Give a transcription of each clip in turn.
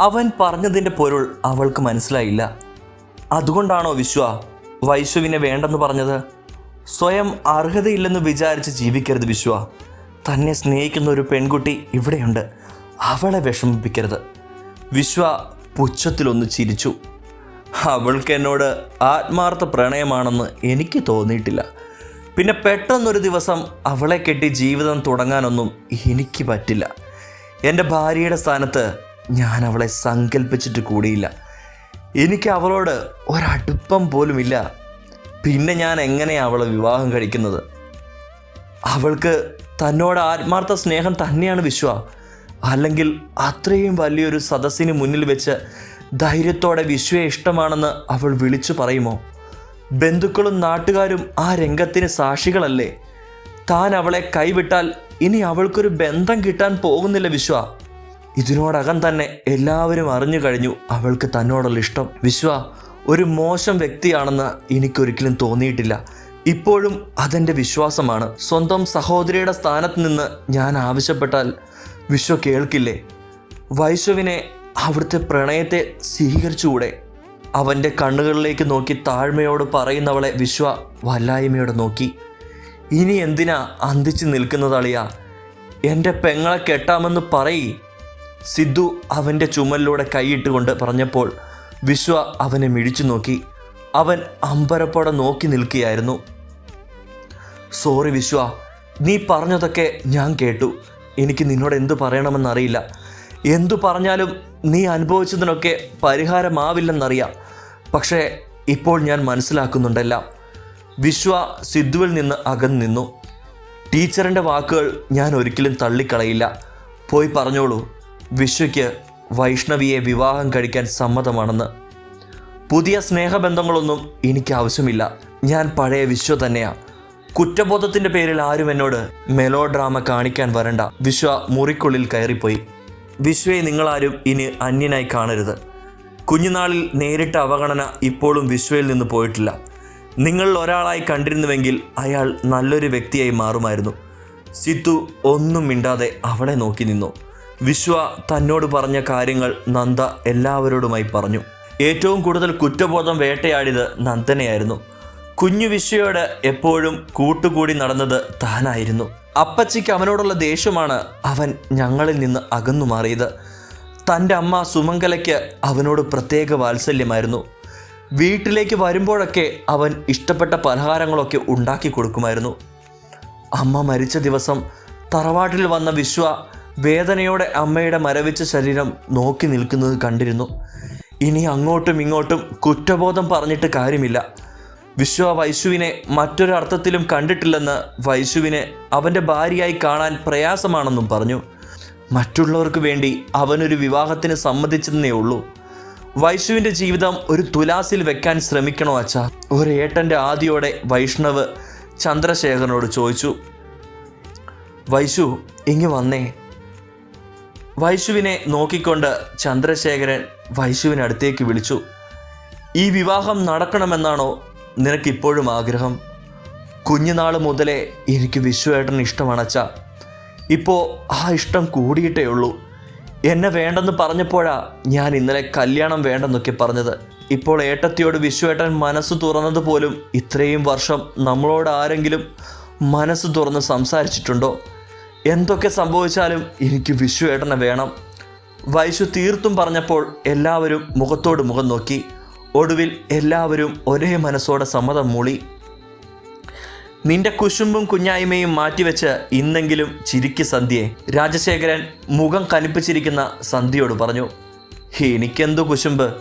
അവൻ പറഞ്ഞതിന്റെ പൊരുൾ അവൾക്ക് മനസ്സിലായില്ല. അതുകൊണ്ടാണോ വിശ്വ വൈശുവിനെ വേണ്ടെന്ന് പറഞ്ഞത്? സ്വയം അർഹതയില്ലെന്ന് വിചാരിച്ച് ജീവിക്കരുത് വിശ്വ. തന്നെ സ്നേഹിക്കുന്ന ഒരു പെൺകുട്ടി ഇവിടെയുണ്ട്. അവളെ വിഷമിപ്പിക്കരുത്. വിശ്വ പുച്ഛത്തിലൊന്ന് ചിരിച്ചു. അവൾക്ക് എന്നോട് ആത്മാർത്ഥ പ്രണയമാണെന്ന് എനിക്ക് തോന്നിയിട്ടില്ല. പിന്നെ പെട്ടെന്നൊരു ദിവസം അവളെ കെട്ടി ജീവിതം തുടങ്ങാനൊന്നും എനിക്ക് പറ്റില്ല. എന്റെ ഭാര്യയുടെ സ്ഥാനത്ത് ഞാൻ അവളെ സങ്കല്പിച്ചിട്ട് കൂടിയില്ല. എനിക്ക് അവളോട് ഒരടുപ്പം പോലുമില്ല. പിന്നെ ഞാൻ എങ്ങനെയാണ് അവളെ വിവാഹം കഴിക്കുന്നത്? അവൾക്ക് തന്നോട് ആത്മാർത്ഥ സ്നേഹം തന്നെയാണ് വിശ്വ. അല്ലെങ്കിൽ അത്രയും വലിയൊരു സദസ്സിന് മുന്നിൽ വെച്ച് ധൈര്യത്തോടെ വിശ്വയെ ഇഷ്ടമാണെന്ന് അവൾ വിളിച്ചു പറയുമോ? ബന്ധുക്കളും നാട്ടുകാരും ആ രംഗത്തിന് സാക്ഷികളല്ലേ? താൻ അവളെ കൈവിട്ടാൽ ഇനി അവൾക്കൊരു ബന്ധം കിട്ടാൻ പോകുന്നില്ല വിശ്വ. ഇതിനോടകം തന്നെ എല്ലാവരും അറിഞ്ഞു കഴിഞ്ഞു അവൾക്ക് തന്നോടുള്ള ഇഷ്ടം. വിശ്വ ഒരു മോശം വ്യക്തിയാണെന്ന് എനിക്കൊരിക്കലും തോന്നിയിട്ടില്ല. ഇപ്പോഴും അതെന്റെ വിശ്വാസമാണ്. സ്വന്തം സഹോദരിയുടെ സ്ഥാനത്ത് നിന്ന് ഞാൻ ആവശ്യപ്പെട്ടാൽ വിശ്വ കേൾക്കില്ലേ? വൈശ്വവിനെ അവിടുത്തെ പ്രണയത്തെ സ്വീകരിച്ചുകൂടെ? അവന്റെ കണ്ണുകളിലേക്ക് നോക്കി താഴ്മയോട് പറയുന്നവളെ വിശ്വ വല്ലായ്മയോട് നോക്കി. ഇനി എന്തിനാ അന്തിച്ച് നിൽക്കുന്നതളിയാ? എന്റെ പെങ്ങളെ കെട്ടാമെന്ന് പറയ്. സിദ്ധു അവന്റെ ചുമലിലൂടെ കൈയിട്ടുകൊണ്ട് പറഞ്ഞപ്പോൾ വിശ്വ അവനെ മിഴിച്ചു നോക്കി. അവൻ അമ്പരപ്പോടെ നോക്കി നിൽക്കുകയായിരുന്നു. സോറി വിശ്വ നീ പറഞ്ഞതൊക്കെ ഞാൻ കേട്ടു. എനിക്ക് നിന്നോട് എന്തു പറയണമെന്നറിയില്ല. എന്തു പറഞ്ഞാലും നീ അനുഭവിച്ചതിനൊക്കെ പരിഹാരമാവില്ലെന്നറിയാം. പക്ഷേ ഇപ്പോൾ ഞാൻ മനസ്സിലാക്കുന്നുണ്ടെല്ലാം. വിശ്വ സിദ്ധുവിൽ നിന്ന് അകന്നു നിന്നു. ടീച്ചറിന്റെ വാക്കുകൾ ഞാൻ ഒരിക്കലും തള്ളിക്കളയില്ല. പോയി പറഞ്ഞോളൂ. വിശ്വയ്ക്ക് വൈഷ്ണവിയെ വിവാഹം കഴിക്കാൻ സമ്മതമാണെന്ന്. പുതിയ സ്നേഹബന്ധങ്ങളൊന്നും എനിക്ക് ആവശ്യമില്ല. ഞാൻ പഴയ വിശ്വ തന്നെയാ. കുറ്റബോധത്തിന്റെ പേരിൽ ആരും എന്നോട് മെലോ ഡ്രാമ കാണിക്കാൻ വരണ്ട. വിശ്വ മുറിക്കുള്ളിൽ കയറിപ്പോയി. വിശ്വയെ നിങ്ങളാരും ഇനി അന്യനായി കാണരുത്. കുഞ്ഞുനാളിൽ നേരിട്ട അവഗണന ഇപ്പോഴും വിശ്വയിൽ നിന്ന് പോയിട്ടില്ല. നിങ്ങളിൽ ഒരാളായി കണ്ടിരുന്നുവെങ്കിൽ അയാൾ നല്ലൊരു വ്യക്തിയായി മാറുമായിരുന്നു. സിത്തു ഒന്നും മിണ്ടാതെ അവളെ നോക്കി നിന്നു. വിശ്വ തന്നോട് പറഞ്ഞ കാര്യങ്ങൾ നന്ദ എല്ലാവരോടുമായി പറഞ്ഞു. ഏറ്റവും കൂടുതൽ കുറ്റബോധം വേട്ടയാടിയത് നന്ദനെയായിരുന്നു. കുഞ്ഞു വിശ്വയോട് എപ്പോഴും കൂട്ടുകൂടി നടന്നത് താനായിരുന്നു. അപ്പച്ചിക്ക് അവനോടുള്ള ദേഷ്യമാണ് അവൻ ഞങ്ങളിൽ നിന്ന് അകന്നു മാറിയത്. തന്റെ അമ്മ സുമംഗലയ്ക്ക് അവനോട് പ്രത്യേക വാത്സല്യമായിരുന്നു. വീട്ടിലേക്ക് വരുമ്പോഴൊക്കെ അവൻ ഇഷ്ടപ്പെട്ട പലഹാരങ്ങളൊക്കെ ഉണ്ടാക്കി കൊടുക്കുമായിരുന്നു. അമ്മ മരിച്ച ദിവസം തറവാട്ടിൽ വന്ന വിശ്വ വേദനയോടെ അമ്മയുടെ മരവിച്ച ശരീരം നോക്കി നിൽക്കുന്നത് കണ്ടിരുന്നു. ഇനി അങ്ങോട്ടും ഇങ്ങോട്ടും കുറ്റബോധം പറഞ്ഞിട്ട് കാര്യമില്ല. വിശ്വ വൈശുവിനെ മറ്റൊരർത്ഥത്തിലും കണ്ടിട്ടില്ലെന്ന് വൈശുവിനെ അവന്റെ ഭാര്യയായി കാണാൻ പ്രയാസമാണെന്നും പറഞ്ഞു. മറ്റുള്ളവർക്ക് വേണ്ടി അവനൊരു വിവാഹത്തിന് സമ്മതിച്ചെന്നേ ഉള്ളൂ. വൈശുവിന്റെ ജീവിതം ഒരു തുലാസിൽ വെക്കാൻ ശ്രമിക്കണോ അച്ഛ? ഒരു ഏട്ടന്റെ ആദിയോടെ വൈഷ്ണവ് ചന്ദ്രശേഖരനോട് ചോദിച്ചു. വൈശു ഇങ്ങ് വന്നേ. വൈശുവിനെ നോക്കിക്കൊണ്ട് ചന്ദ്രശേഖരൻ വൈശുവിനടുത്തേക്ക് വിളിച്ചു. ഈ വിവാഹം നടക്കണമെന്നാണോ നിനക്കിപ്പോഴും ആഗ്രഹം? കുഞ്ഞുനാൾ മുതലേ എനിക്ക് വിശ്വേട്ടൻ ഇഷ്ടമണച്ച ഇപ്പോൾ ആ ഇഷ്ടം കൂടിയിട്ടേ ഉള്ളൂ. എന്നെ വേണ്ടെന്ന് പറഞ്ഞപ്പോഴാ ഞാൻ ഇന്നലെ കല്യാണം വേണ്ടെന്നൊക്കെ പറഞ്ഞത്. ഇപ്പോൾ ഏട്ടത്തിയോട് വിശ്വേട്ടൻ മനസ്സ് തുറന്നത് പോലും ഇത്രയും വർഷം നമ്മളോട് ആരെങ്കിലും മനസ്സ് തുറന്ന് സംസാരിച്ചിട്ടുണ്ടോ? എന്തൊക്കെ സംഭവിച്ചാലും എനിക്ക് വിഷു വിശ്വേട്ടനെ വേണം. വൈശു തീർത്തും പറഞ്ഞപ്പോൾ എല്ലാവരും മുഖത്തോട് മുഖം നോക്കി. ഒടുവിൽ എല്ലാവരും ഒരേ മനസ്സോടെ സമ്മതം മൂളി. നിന്റെ കുശുമ്പും കുഞ്ഞായ്മയും മാറ്റിവെച്ച് ഇന്നെങ്കിലും ചിരിക്ക് സന്ധ്യയെ രാജശേഖരൻ മുഖം കനിപ്പിച്ചിരിക്കുന്ന സന്ധ്യയോട് പറഞ്ഞു എനിക്കെന്തു കുശുമ്പ്?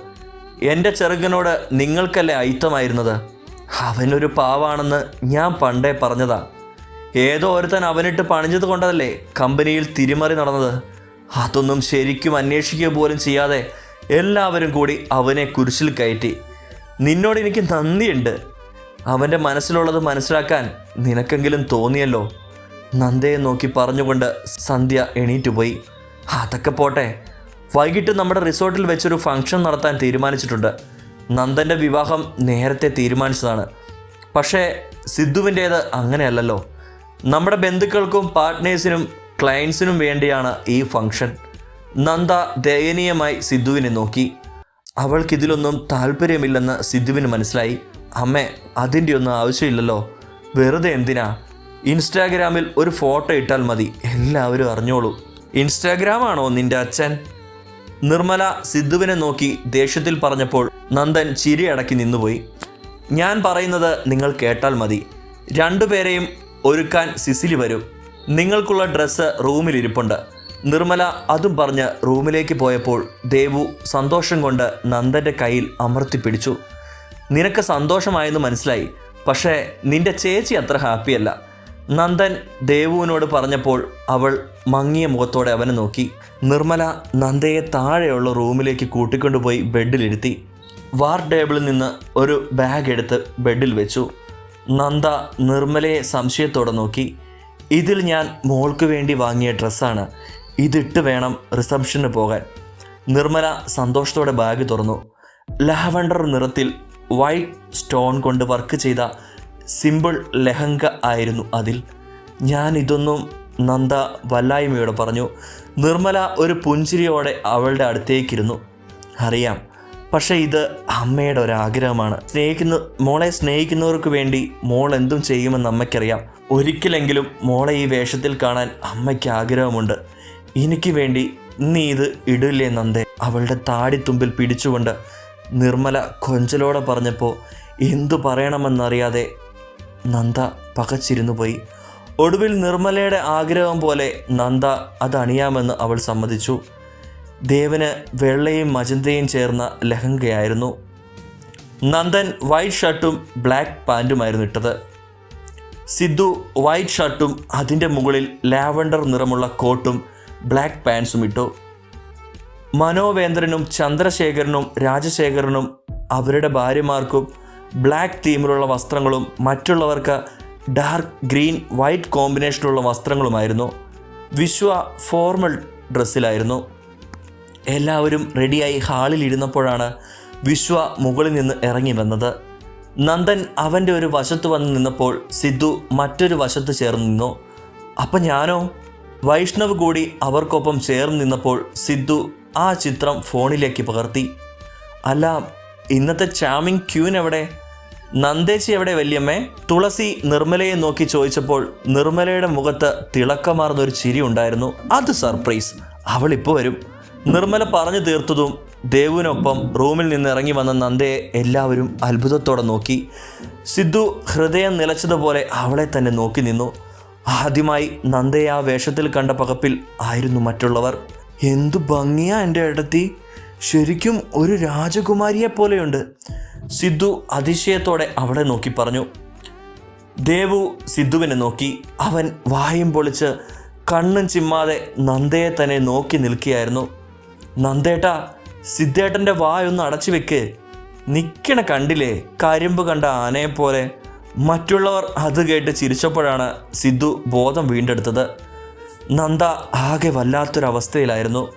എന്റെ ചെറുകനോട് നിങ്ങൾക്കല്ലേ അയിത്തമായിരുന്നത്? അവനൊരു പാവാണെന്ന് ഞാൻ പണ്ടേ പറഞ്ഞതാ. ഏതോ ഒരുത്തൻ അവനിട്ട് പണിഞ്ഞത് കൊണ്ടതല്ലേ കമ്പനിയിൽ തിരിമറി നടന്നത്. അതൊന്നും ശരിക്കും അന്വേഷിക്കുക പോലും ചെയ്യാതെ എല്ലാവരും കൂടി അവനെ കുരിശിൽ കയറ്റി. നിന്നോട് എനിക്ക് നന്ദിയുണ്ട്. അവന്റെ മനസ്സിലുള്ളത് മനസ്സിലാക്കാൻ നിനക്കെങ്കിലും തോന്നിയല്ലോ. നന്ദയെ നോക്കി പറഞ്ഞുകൊണ്ട് സന്ധ്യ എണീറ്റ് പോയി. അതൊക്കെ പോട്ടെ. വൈകിട്ട് നമ്മുടെ റിസോർട്ടിൽ വെച്ചൊരു ഫംഗ്ഷൻ നടത്താൻ തീരുമാനിച്ചിട്ടുണ്ട്. നന്ദന്റെ വിവാഹം നേരത്തെ തീരുമാനിച്ചതാണ്. പക്ഷേ സിദ്ധുവിന്റേത് അങ്ങനെയല്ലല്ലോ. നമ്മുടെ ബന്ധുക്കൾക്കും പാർട്ട്നേഴ്സിനും ക്ലയൻസിനും വേണ്ടിയാണ് ഈ ഫംഗ്ഷൻ നന്ദ ദയനീയമായി സിദ്ധുവിനെ നോക്കി. അവൾക്കിതിലൊന്നും താല്പര്യമില്ലെന്ന് സിദ്ധുവിന് മനസ്സിലായി. അമ്മേ അതിന്റെ ഒന്നും ആവശ്യമില്ലല്ലോ. വെറുതെ എന്തിനാ? ഇൻസ്റ്റാഗ്രാമിൽ ഒരു ഫോട്ടോ ഇട്ടാൽ മതി. എല്ലാവരും അറിഞ്ഞോളൂ. ഇൻസ്റ്റാഗ്രാമാണോ നിന്റെ അച്ഛൻ? നിർമ്മല സിദ്ധുവിനെ നോക്കി ദേഷ്യത്തിൽ പറഞ്ഞപ്പോൾ നന്ദൻ ചിരി അടക്കി നിന്നുപോയി. ഞാൻ പറയുന്നത് നിങ്ങൾ കേട്ടാൽ മതി. രണ്ടുപേരെയും ഒരുക്കാൻ സിസിലി വരും. നിങ്ങൾക്കുള്ള ഡ്രസ്സ് റൂമിലിരിപ്പുണ്ട്. നിർമ്മല അതും പറഞ്ഞ് റൂമിലേക്ക് പോയപ്പോൾ ദേവു സന്തോഷം കൊണ്ട് നന്ദന്റെ കയ്യിൽ അമർത്തി പിടിച്ചു. നിനക്ക് സന്തോഷമായെന്ന് മനസ്സിലായി പക്ഷേ നിന്റെ ചേച്ചി അത്ര ഹാപ്പിയല്ല. നന്ദൻ ദേവുവിനോട് പറഞ്ഞപ്പോൾ അവൾ മങ്ങിയ മുഖത്തോടെ അവനെ നോക്കി. നിർമ്മല നന്ദയെ താഴെയുള്ള റൂമിലേക്ക് കൂട്ടിക്കൊണ്ടുപോയി ബെഡിലിരുത്തി. വാർ ടേബിളിൽ നിന്ന് ഒരു ബാഗ് എടുത്ത് ബെഡിൽ വെച്ചു. നന്ദ നിർമ്മലയെ സംശയത്തോടെ നോക്കി. ഇതിൽ ഞാൻ മോൾക്ക് വേണ്ടി വാങ്ങിയ ഡ്രസ്സാണ്. ഇതിട്ട് വേണം റിസപ്ഷന് പോകാൻ. നിർമ്മല സന്തോഷത്തോടെ ബാഗ് തുറന്നു. ലാവണ്ടർ നിറത്തിൽ വൈറ്റ് സ്റ്റോൺ കൊണ്ട് വർക്ക് ചെയ്ത സിമ്പിൾ ലെഹങ്ക ആയിരുന്നു അതിൽ. ഞാൻ ഇതൊന്നും നന്ദ വല്ലായ്മയോടെ പറഞ്ഞു. നിർമ്മല ഒരു പുഞ്ചിരിയോടെ അവളുടെ അടുത്തേക്കിരുന്നു. അറിയാം പക്ഷേ ഇത് അമ്മയുടെ ഒരാഗ്രഹമാണ്. സ്നേഹിക്കുന്ന മോളെ സ്നേഹിക്കുന്നവർക്ക് വേണ്ടി മോൾ എന്തും ചെയ്യുമെന്ന് അമ്മയ്ക്കറിയാം. ഒരിക്കലെങ്കിലും മോളെ ഈ വേഷത്തിൽ കാണാൻ അമ്മയ്ക്ക് ആഗ്രഹമുണ്ട്. എനിക്ക് വേണ്ടി നീ ഇത് ഇടില്ലേ നന്ദേ? അവളുടെ താടിത്തുമ്പിൽ പിടിച്ചുകൊണ്ട് നിർമ്മല കൊഞ്ചലോടെ പറഞ്ഞപ്പോൾ എന്തു പറയണമെന്നറിയാതെ നന്ദ പകച്ചിരുന്നു പോയി. ഒടുവിൽ നിർമ്മലയുടെ ആഗ്രഹം പോലെ നന്ദ അതണിയാമെന്ന് അവൾ സമ്മതിച്ചു. ദേവന് വെള്ളയും മജന്തയും ചേർന്ന ലഹങ്കയായിരുന്നു. നന്ദൻ വൈറ്റ് ഷർട്ടും ബ്ലാക്ക് പാന്റുമായിരുന്നു ഇട്ടത്. സിദ്ധു വൈറ്റ് ഷർട്ടും അതിന്റെ മുകളിൽ ലാവണ്ടർ നിറമുള്ള കോട്ടും ബ്ലാക്ക് പാൻസും ഇട്ടു. മനോവേന്ദ്രനും ചന്ദ്രശേഖരനും രാജശേഖരനും അവരുടെ ഭാര്യമാർക്കും ബ്ലാക്ക് തീമിലുള്ള വസ്ത്രങ്ങളും മറ്റുള്ളവർക്ക് ഡാർക്ക് ഗ്രീൻ വൈറ്റ് കോമ്പിനേഷനുള്ള വസ്ത്രങ്ങളുമായിരുന്നു. വിശ്വ ഫോർമൽ ഡ്രസ്സിലായിരുന്നു എല്ലാവരും റെഡിയായി ഹാളിൽ ഇരുന്നപ്പോഴാണ് വിശ്വ മുകളിൽ നിന്ന് ഇറങ്ങി വന്നത്. നന്ദൻ അവന്റെ ഒരു വശത്ത് വന്ന് നിന്നപ്പോൾ സിദ്ധു മറ്റൊരു വശത്ത് ചേർന്ന് നിന്നു. അപ്പം ഞാനോ? വൈഷ്ണവ് കൂടി അവർക്കൊപ്പം ചേർന്ന് നിന്നപ്പോൾ സിദ്ധു ആ ചിത്രം ഫോണിലേക്ക് പകർത്തി. അല്ല ഇന്നത്തെ ചാമിങ് ക്യൂൻ എവിടെ? നന്ദേശി എവിടെ വല്യമ്മേ? തുളസി നിർമ്മലയെ നോക്കി ചോദിച്ചപ്പോൾ നിർമ്മലയുടെ മുഖത്ത് തിളക്കമാർന്നൊരു ചിരി ഉണ്ടായിരുന്നു. അത് സർപ്രൈസ്. അവളിപ്പോൾ വരും. നിർമ്മല പറഞ്ഞു തീർത്തതും ദേവുവിനൊപ്പം റൂമിൽ നിന്ന് ഇറങ്ങി വന്ന നന്ദയെ എല്ലാവരും അത്ഭുതത്തോടെ നോക്കി. സിദ്ധു ഹൃദയം നിലച്ചതുപോലെ അവളെ തന്നെ നോക്കി നിന്നു. ആദ്യമായി നന്ദയെ ആ വേഷത്തിൽ കണ്ട പകപ്പിൽ ആയിരുന്നു മറ്റുള്ളവർ. എന്തു ഭംഗിയാ എന്റെ ഇടത്തി ശരിക്കും ഒരു രാജകുമാരിയെ പോലെയുണ്ട്. സിദ്ധു അതിശയത്തോടെ അവളെ നോക്കി പറഞ്ഞു. ദേവു സിദ്ധുവിനെ നോക്കി. അവൻ വായും പൊളിച്ച് കണ്ണും ചിമ്മാതെ നന്ദയെ തന്നെ നോക്കി നിൽക്കുകയായിരുന്നു. നന്ദേട്ടാ സിദ്ധേട്ടന്റെ വായൊന്ന് അടച്ചു വെക്ക്. നിൽക്കണ കണ്ടില്ലേ കരിമ്പ് കണ്ട ആനയെ പോലെ. മറ്റുള്ളവർ അത് കേട്ട് ചിരിച്ചപ്പോഴാണ് സിദ്ധു ബോധം വീണ്ടെടുത്തത്. നന്ദ ആകെ വല്ലാത്തൊരവസ്ഥയിലായിരുന്നു.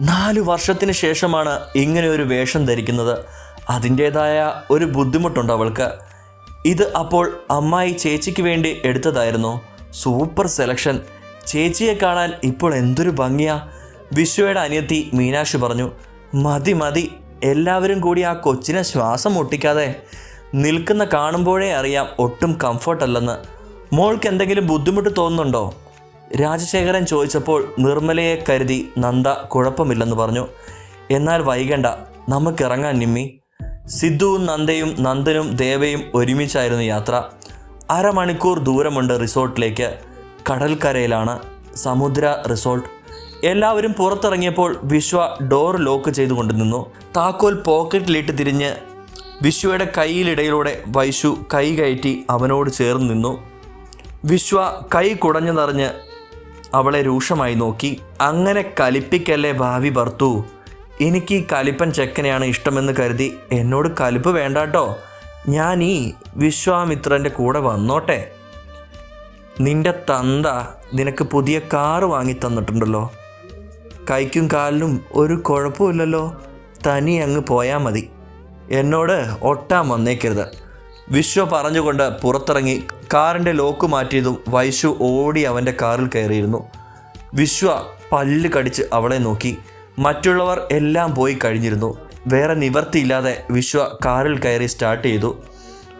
നാലു വർഷത്തിന് ശേഷമാണ് ഇങ്ങനെ ഒരു വേഷം ധരിക്കുന്നത്. അതിന്റേതായ ഒരു ബുദ്ധിമുട്ടുണ്ട് അവൾക്ക്. ഇത് അപ്പോൾ അമ്മായി ചേച്ചിക്ക് വേണ്ടി എടുത്തതായിരുന്നു. Super selection. ചേച്ചിയെ കാണാൻ ഇപ്പോൾ എന്തൊരു ഭംഗിയാ. വിശ്വയുടെ അനിയത്തി മീനാക്ഷി പറഞ്ഞു മതി മതി. എല്ലാവരും കൂടി ആ കൊച്ചിനെ ശ്വാസം മുട്ടിക്കാതെ നിൽക്കുന്ന കാണുമ്പോഴേ അറിയാം ഒട്ടും കംഫർട്ടല്ലെന്ന് മോൾക്ക് എന്തെങ്കിലും ബുദ്ധിമുട്ട് തോന്നുന്നുണ്ടോ? രാജശേഖരൻ ചോദിച്ചപ്പോൾ നിർമ്മലയെ കരുതി നന്ദ കുഴപ്പമില്ലെന്ന് പറഞ്ഞു. എന്നാൽ വൈകണ്ട നമുക്കിറങ്ങാൻ നിമ്മി. സിദ്ധുവും നന്ദയും നന്ദനും ദേവയും ഒരുമിച്ചായിരുന്നു യാത്ര. അരമണിക്കൂർ ദൂരമുണ്ട് റിസോർട്ടിലേക്ക്. കടൽക്കരയിലാണ്. സമുദ്ര റിസോർട്ട്. എല്ലാവരും പുറത്തിറങ്ങിയപ്പോൾ വിശ്വ ഡോർ ലോക്ക് ചെയ്തുകൊണ്ട് നിന്നു താക്കോൽ പോക്കറ്റിലിട്ട് തിരിഞ്ഞ് വിശ്വയുടെ കൈയിലിടയിലൂടെ വൈശു കൈ കയറ്റി അവനോട് ചേർന്ന് നിന്നു വിശ്വ കൈ കുടഞ്ഞു നിറഞ്ഞ് അവളെ രൂക്ഷമായി നോക്കി. അങ്ങനെ കലിപ്പിക്കല്ലേ ഭാവി ഭർത്തു. എനിക്ക് ഈ കലിപ്പൻ ചെക്കനെയാണ് ഇഷ്ടമെന്ന് കരുതി എന്നോട് കലിപ്പ് വേണ്ടാട്ടോ. ഞാൻ ഈ വിശ്വാമിത്രന്റെ കൂടെ വന്നോട്ടെ. നിന്റെ തന്ത നിനക്ക് പുതിയ കാറ് വാങ്ങി തന്നിട്ടുണ്ടല്ലോ. കൈക്കും കാലിനും ഒരു കുഴപ്പമില്ലല്ലോ. തനി അങ്ങ് പോയാൽ മതി. എന്നോട് ഒട്ടാൻ വന്നേക്കരുത്. വിശ്വ പറഞ്ഞുകൊണ്ട് പുറത്തിറങ്ങി കാറിന്റെ ലോക്ക് മാറ്റിയതും വൈശു ഓടി അവന്റെ കാറിൽ കയറിയിരുന്നു. വിശ്വ പല്ല് കടിച്ച് അവളെ നോക്കി. മറ്റുള്ളവർ എല്ലാം പോയി കഴിഞ്ഞിരുന്നു. വേറെ നിവർത്തിയില്ലാതെ വിശ്വ കാറിൽ കയറി സ്റ്റാർട്ട് ചെയ്തു.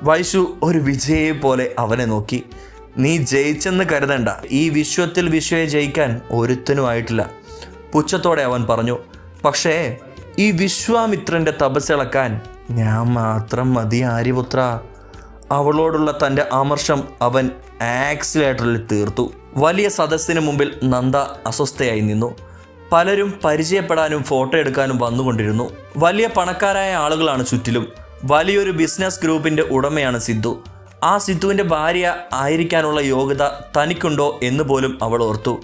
വൈശു ഒരു വിജയെ പോലെ അവനെ നോക്കി. നീ ജയിച്ചെന്ന് കരുതണ്ട. ഈ വിശ്വത്തിൽ വിശ്വയെ ജയിക്കാൻ ഒരുത്തനുമായിട്ടില്ല. പുച്ഛത്തോടെ അവൻ പറഞ്ഞു പക്ഷേ ഈ വിശ്വാമിത്രന്റെ തപസ്സിളക്കാൻ ഞാൻ മാത്രം മതി ആര്യപുത്ര. അവളോടുള്ള തന്റെ അമർഷം അവൻ ആക്സിലേറ്ററിൽ തീർത്തു. വലിയ സദസ്സിന് മുമ്പിൽ നന്ദ അസ്വസ്ഥയായി നിന്നു. പലരും പരിചയപ്പെടാനും ഫോട്ടോ എടുക്കാനും വന്നുകൊണ്ടിരുന്നു. വലിയ പണക്കാരായ ആളുകളാണ് ചുറ്റിലും. വലിയൊരു ബിസിനസ് ഗ്രൂപ്പിന്റെ ഉടമയാണ് സിദ്ധു. ആ സിദ്ധുവിന്റെ ഭാര്യ ആയിരിക്കാനുള്ള യോഗ്യത തനിക്കുണ്ടോ എന്ന് പോലും അവൾ ഓർത്തു.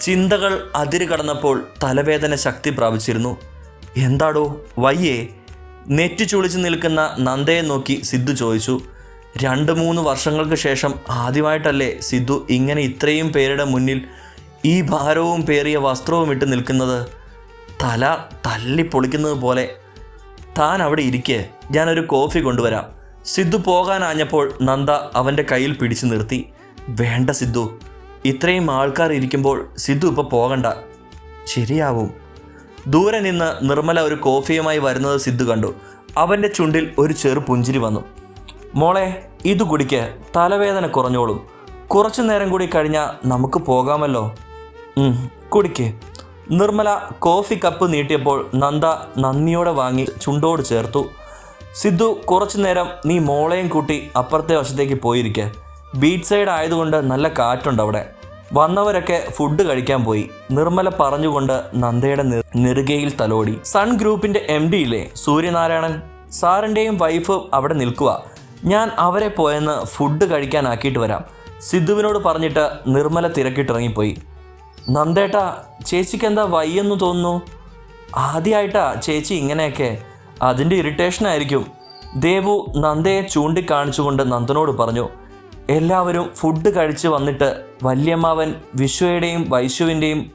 ചിന്തകൾ അതിര് കടന്നപ്പോൾ തലവേദന ശക്തി പ്രാപിച്ചിരുന്നു. എന്താടോ വയ്യേ. നെറ്റി ചുളിച്ച് നിൽക്കുന്ന നന്ദയെ നോക്കി സിദ്ധു ചോദിച്ചു. രണ്ട് മൂന്ന് വർഷങ്ങൾക്ക് ശേഷം ആദ്യമായിട്ടല്ലേ സിദ്ധു ഇങ്ങനെ ഇത്രയും പേരുടെ മുന്നിൽ ഈ ഭാരവും പേറിയ വസ്ത്രവും ഇട്ട് നിൽക്കുന്നത്? തല തല്ലി പൊളിക്കുന്നത് പോലെ. താൻ അവിടെ ഇരിക്കെ ഞാനൊരു കോഫി കൊണ്ടുവരാം. സിദ്ധു പോകാനാഞ്ഞപ്പോൾ നന്ദ അവന്റെ കയ്യിൽ പിടിച്ചു നിർത്തി. വേണ്ട സിദ്ധു ഇത്രയും ആൾക്കാർ ഇരിക്കുമ്പോൾ സിദ്ധു ഇപ്പോൾ പോകണ്ട. ശരിയാവും. ദൂരെ നിന്ന് നിർമ്മല ഒരു കോഫിയുമായി വരുന്നത് സിദ്ധു കണ്ടു. അവന്റെ ചുണ്ടിൽ ഒരു ചെറു പുഞ്ചിരി വന്നു. മോളെ ഇത് കുടിക്ക്. തലവേദന കുറഞ്ഞോളും. കുറച്ചു നേരം കൂടി കഴിഞ്ഞാൽ നമുക്ക് പോകാമല്ലോ. കുടിക്ക്. നിർമ്മല കോഫി കപ്പ് നീട്ടിയപ്പോൾ നന്ദ നന്ദിയോടെ വാങ്ങി ചുണ്ടോട് ചേർത്തു. സിദ്ധു കുറച്ചു നേരം നീ മോളെയും കൂട്ടി അപ്പുറത്തെ വശത്തേക്ക് പോയിരിക്കെ. ബീച്ച് സൈഡ് ആയതുകൊണ്ട് നല്ല കാറ്റുണ്ട് അവിടെ. വന്നവരൊക്കെ ഫുഡ് കഴിക്കാൻ പോയി. നിർമ്മല പറഞ്ഞുകൊണ്ട് നന്ദയുടെ നെറുകയിൽ തലോടി. സൺ ഗ്രൂപ്പിന്റെ എം ഡി ഇല്ലേ? സൂര്യനാരായണൻ. സാറിന്റെയും വൈഫ് അവിടെ നിൽക്കുക. ഞാൻ അവരെ പോയെന്ന് ഫുഡ് കഴിക്കാനാക്കിയിട്ട് വരാം. സിദ്ധുവിനോട് പറഞ്ഞിട്ട് നിർമ്മല തിരക്കിട്ടിറങ്ങിപ്പോയി. നന്ദേട്ടാ ചേച്ചിക്ക് എന്താ വയ്യെന്ന് തോന്നുന്നു? ആദ്യമായിട്ടാ ചേച്ചി ഇങ്ങനെയൊക്കെ. അതിന്റെ ഇറിറ്റേഷനായിരിക്കും ദേവു നന്ദയെ ചൂണ്ടിക്കാണിച്ചുകൊണ്ട് നന്ദനോട് പറഞ്ഞു എല്ലാവരും ഫുഡ് കഴിച്ച് വന്നിട്ട് വല്യമ്മാവൻ വിശ്വയുടെയും വൈശുവിന്റെയും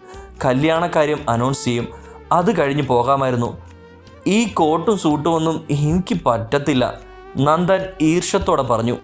കല്യാണക്കാര്യം അനൗൺസ് ചെയ്യും. അത് കഴിഞ്ഞ് പോകാമായിരുന്നു. ഈ കോട്ടും സൂട്ടും ഒന്നും എനിക്ക് പറ്റത്തില്ല. നന്ദൻ ഈർഷ്യത്തോടെ പറഞ്ഞു.